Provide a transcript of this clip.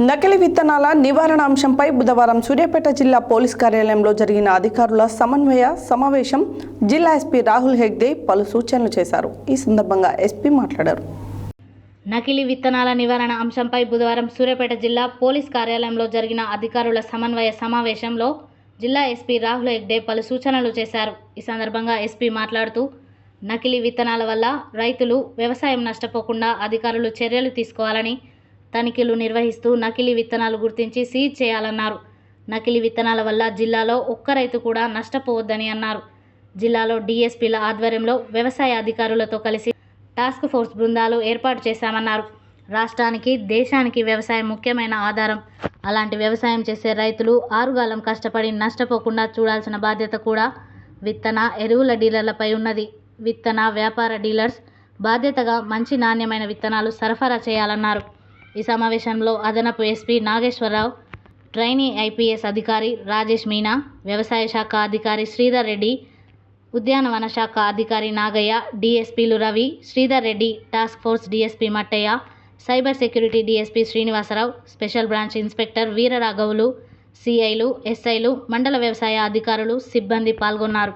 నకిలీ విత్తనాల నివారణ అంశంపై బుధవారం సూర్యాపేట జిల్లా పోలీస్ కార్యాలయంలో జరిగిన అధికారుల సమన్వయ సమావేశం జిల్లా ఎస్పీ రాహుల్ హెగ్డే పలు సూచనలు చేశారు. ఈ సందర్భంగా ఎస్పీ మాట్లాడారు. నకిలీ విత్తనాల నివారణ అంశంపై బుధవారం సూర్యాపేట జిల్లా పోలీస్ కార్యాలయంలో జరిగిన అధికారుల సమన్వయ సమావేశంలో జిల్లా ఎస్పీ రాహుల్ హెగ్డే పలు సూచనలు చేశారు. ఈ సందర్భంగా ఎస్పీ మాట్లాడుతూ నకిలీ విత్తనాల వల్ల రైతులు వ్యవసాయం నష్టపోకుండా అధికారులు చర్యలు తీసుకోవాలని తనిఖీలు నిర్వహిస్తూ నకిలీ విత్తనాలు గుర్తించి సీజ్ చేయాలన్నారు. నకిలీ విత్తనాల వల్ల జిల్లాలో ఒక్క రైతు కూడా నష్టపోవద్దని అన్నారు. జిల్లాలో డీఎస్పీల ఆధ్వర్యంలో వ్యవసాయ అధికారులతో కలిసి టాస్క్ ఫోర్స్ బృందాలు ఏర్పాటు చేశామన్నారు. రాష్ట్రానికి దేశానికి వ్యవసాయం ముఖ్యమైన ఆధారం. అలాంటి వ్యవసాయం చేసే రైతులు ఆరుగాలం కష్టపడి నష్టపోకుండా చూడాల్సిన బాధ్యత కూడా విత్తన ఎరువుల డీలర్లపై ఉన్నది. విత్తన వ్యాపార డీలర్స్ బాధ్యతగా మంచి నాణ్యమైన విత్తనాలు సరఫరా చేయాలన్నారు. ఈ సమావేశంలో అదనపు ఎస్పీ నాగేశ్వరరావు ట్రైనీ ఐపీఎస్ అధికారి రాజేష్ మీనా వ్యవసాయ శాఖ అధికారి శ్రీధర్ రెడ్డి ఉద్యానవన శాఖ అధికారి Nagayya డిఎస్పీలు Ravi Sridhar Reddy task force DSP Mattayya cyber security DSP Srinivasarao special branch inspector వీరరాఘవులు సిఐలు ఎస్ఐలు మండల వ్యవసాయ అధికారులు సిబ్బంది పాల్గొన్నారు.